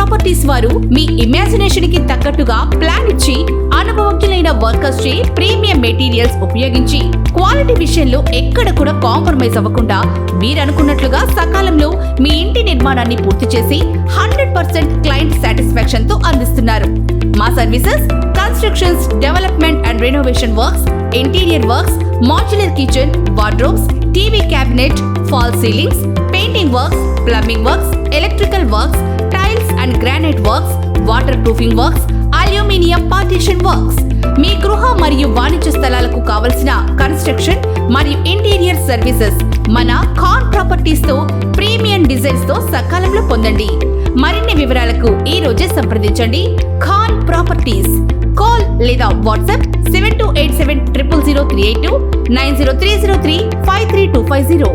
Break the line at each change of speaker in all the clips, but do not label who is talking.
Properties వారు మీ ఇమాజినేషన్కి తగ్గట్టుగా plan ఇచ్చి అనుభవజ్ఞులైన వర్కర్స్ చే ప్రీమియం మెటీరియల్స్ ఉపయోగించి క్వాలిటీ విషయంలో ఎక్కడ కూడా కాంప్రమైజ్ అవ్వకుండా మీరు అనుకున్నట్లుగా సకాలంలో మీ ఇంటి నిర్మాణాన్ని పూర్తి చేసి హండ్రెడ్ పర్సెంట్ క్లయింట్ సాటిస్ఫాక్షన్తో అందిస్తున్నారు. మా services constructions development and renovation works interior works modular kitchen wardrobes TV cabinet fall ceilings painting works plumbing works electrical works and granite works waterproofing works aluminium partition works మీ గృహ మరియు వాణిజ్య స్థలాలకు కావలసిన construction మరియు interior services మన Khan ప్రాపర్టీస్తో premium డిజైన్స్తో సకాలంలో పొందండి. మరిన్ని వివరాలకు ఈ రోజే సంప్రదించండి. ఖాన్ ప్రాపర్టీస్ కాల్ లేదా WhatsApp seven two eight seven triple zero three eight two nine zero three zero three five three two five zero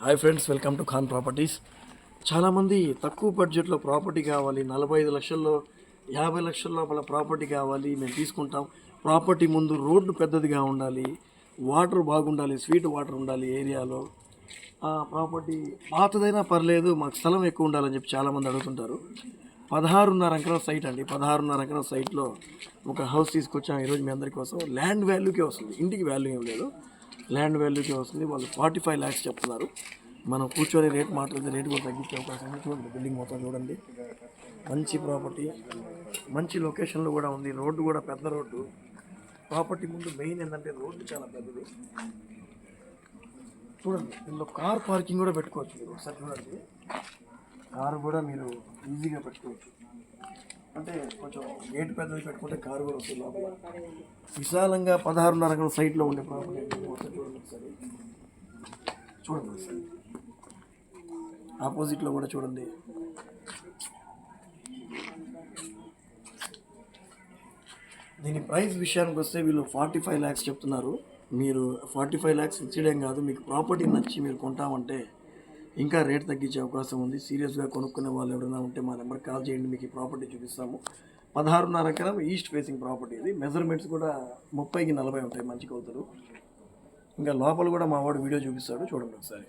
hi friends welcome to Khan properties చాలామంది తక్కువ బడ్జెట్లో ప్రాపర్టీ కావాలి నలభై ఐదు లక్షల్లో యాభై లక్షల లోపల ప్రాపర్టీ కావాలి మేము తీసుకుంటాం. ప్రాపర్టీ ముందు రోడ్డు పెద్దదిగా ఉండాలి వాటర్ బాగుండాలి స్వీట్ వాటర్ ఉండాలి ఏరియాలో. ప్రాపర్టీ పాతదైనా పర్లేదు మాకు స్థలం ఎక్కువ ఉండాలని చెప్పి చాలామంది అడుగుతుంటారు. పదహారున్నర ఎకరాల సైట్ అండి. పదహారున్నర ఎకరాల సైట్లో ఒక హౌస్ తీసుకొచ్చాం. ఈరోజు మీ అందరి కోసం ల్యాండ్ వాల్యూకే వస్తుంది. ఇంటికి వాల్యూ ఏం లేదు. ల్యాండ్ వాల్యూకే వస్తుంది. వాళ్ళు ఫార్టీ ఫైవ్ ల్యాక్స్ చెప్తున్నారు. మనం కూర్చొని రేట్ మాట్లాడితే రేట్ కూడా తగ్గించే అవకాశం ఉంది. చూడండి బిల్డింగ్ మొత్తం చూడండి. మంచి ప్రాపర్టీ మంచి లొకేషన్లో కూడా ఉంది. రోడ్డు కూడా పెద్ద రోడ్డు. ప్రాపర్టీ ముందు మెయిన్ ఏంటంటే రోడ్డు చాలా పెద్దది. చూడండి ఇందులో కార్ పార్కింగ్ కూడా పెట్టుకోవచ్చు మీరు ఒకసారి చూడండి. కారు కూడా మీరు ఈజీగా పెట్టుకోవచ్చు. అంటే కొంచెం గేట్ పెద్దది పెట్టుకుంటే కారు కూడా వస్తుంది లోపల. విశాలంగా పదహారున్నర సైట్లో ఉండే ప్రాపర్టీ చూడండి ఒకసారి. చూడండి ఒకసారి. ఆపోజిట్లో కూడా చూడండి. దీని ప్రైస్ విషయానికి వస్తే వీళ్ళు ఫార్టీ ఫైవ్ ల్యాక్స్ చెప్తున్నారు. మీరు ఫార్టీ ఫైవ్ ల్యాక్స్ ఇచ్చేయడం కాదు మీకు ప్రాపర్టీ నచ్చి మీరు కొంటామంటే ఇంకా రేట్ తగ్గించే అవకాశం ఉంది. సీరియస్గా కొనుక్కునే వాళ్ళు ఎవరైనా ఉంటే మా నెంబర్ కాల్ చేయండి మీకు ఈ ప్రాపర్టీ చూపిస్తాము. పదహారున్నర ఎకరం ఈస్ట్ ఫేసింగ్ ప్రాపర్టీ ఇది. మెజర్మెంట్స్ కూడా ముప్పైకి నలభై ఉంటాయి మంచి కొలతలు ఇంకా లోపల కూడా మా వాడు వీడియో చూపిస్తాడు చూడండి ఒకసారి.